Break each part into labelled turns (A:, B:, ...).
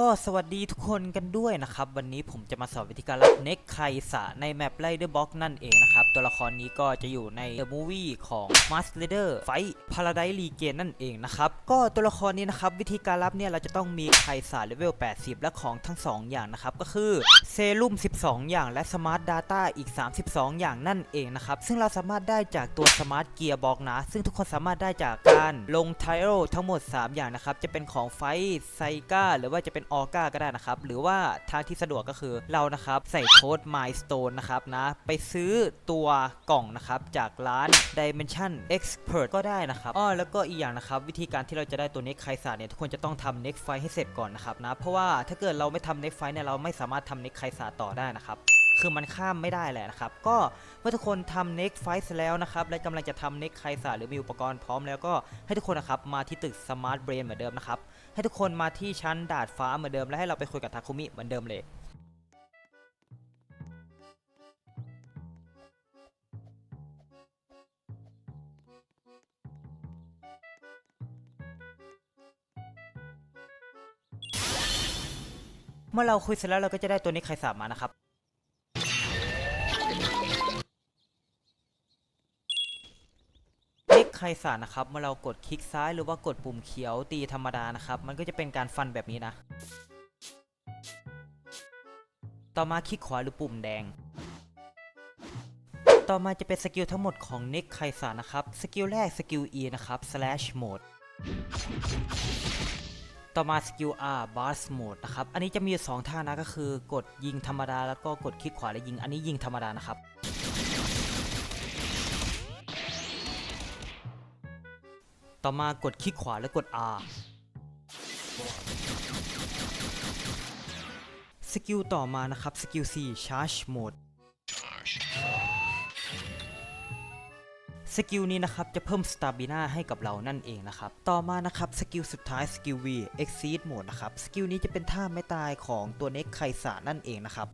A: ก็สวัสดีทุกคนกันด้วยนะครับ วันนี้ผมจะมาสอนวิธีการรับเน็กไคสะในแมปไรเดอร์บ็อกนั่นเองนะครับ ตัวละครนี้ก็จะอยู่ใน The Movie ของ Mask Raider Fight Paradise Regain นั่นเองนะครับ ก็ตัวละครนี้นะครับ วิธีการรับเนี่ยเราจะต้องมีไคสะเลเวล 80 และของทั้ง 2 อย่างนะครับ ก็คือเซรุ่ม 12 อย่างและ Smart Data อีก 32 อย่างนั่นเองนะครับ ซึ่งเราสามารถได้จากตัว Smart Gear Box นะ ซึ่งทุกคนสามารถได้จากการลง t i l ทั้งหมด 3 อย่างนะครับจะเป็นของไฟไซก้าหรือว่าจะเป็นออก้าก็ได้นะครับ หรือว่าทางที่สะดวกก็คือเรานะครับใส่โค้ด milestone นะครับนะไปซื้อตัวกล่องนะครับจากร้าน dimension expert ก็ได้นะครับอ้อแล้วก็อีกอย่างนะครับ วิธีการที่เราจะได้ตัวเน็กไคสาเนี่ยทุกคนจะต้องทำเน็กไฟให้เสร็จก่อนนะครับนะเพราะว่าถ้าเกิดเราไม่ทำเน็กไฟเนี่ยเราไม่สามารถทำเน็กไคสาต่อได้นะครับ คือมันข้ามไม่ได้แหละนะครับ ก็เมื่อทุกคนทำเน็กไฟส์แล้วนะครับ และกำลังจะทำเน็กไคสาหรือมีอุปกรณ์พร้อมแล้วก็ให้ทุกคนนะครับมาที่ตึกสมาร์ทเบรนเหมือนเดิมนะครับ ให้ทุกคนมาที่ชั้นดาดฟ้าเหมือนเดิมและให้เราไปคุยกับทาคุมิเหมือนเดิมเลยเมื่อเราคุยเสร็จแล้วเราก็จะได้ตัวเน็กไครสามานะครับ ไคสานะครับเมื่อเรากดคลิกซ้ายหรือว่ากดปุ่มเขียวตีธรรมดานะครับมันก็จะเป็นการฟันแบบนี้นะ ต่อมาคลิกขวาหรือปุ่มแดง ต่อมาจะเป็นสกิลทั้งหมดของเน็กไคสานะครับสกิลแรกสกิล E นะครับ slash mode ต่อมาสกิล R burst mode นะครับ อันนี้จะมีอยู่สองท่านะก็คือกดยิงธรรมดาแล้วก็กดคลิกขวาแล้วยิง อันนี้ยิงธรรมดานะครับ ต่อมากดคลิกขวาแล้วกด R สกิลต่อมานะครับ สกิล C charge mode สกิลนี้นะครับจะเพิ่มสตาบินาให้กับเรานั่นเองนะครับ ต่อมานะครับสกิลสุดท้ายสกิล V exceed mode นะครับ สกิลนี้จะเป็นท่าไม่ตายของตัวเน็กไคสานั่นเองนะครับ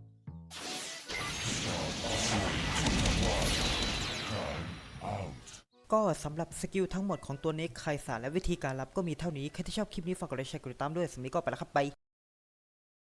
A: ก็สำหรับสกิลทั้งหมดของตัวเน็กไคสาและวิธีการรับก็มีเท่านี้ ใครที่ชอบคลิปนี้ฝากกดไลค์แชร์กดติดตามด้วยสำหรับนี้ก็ไปแล้วครับไป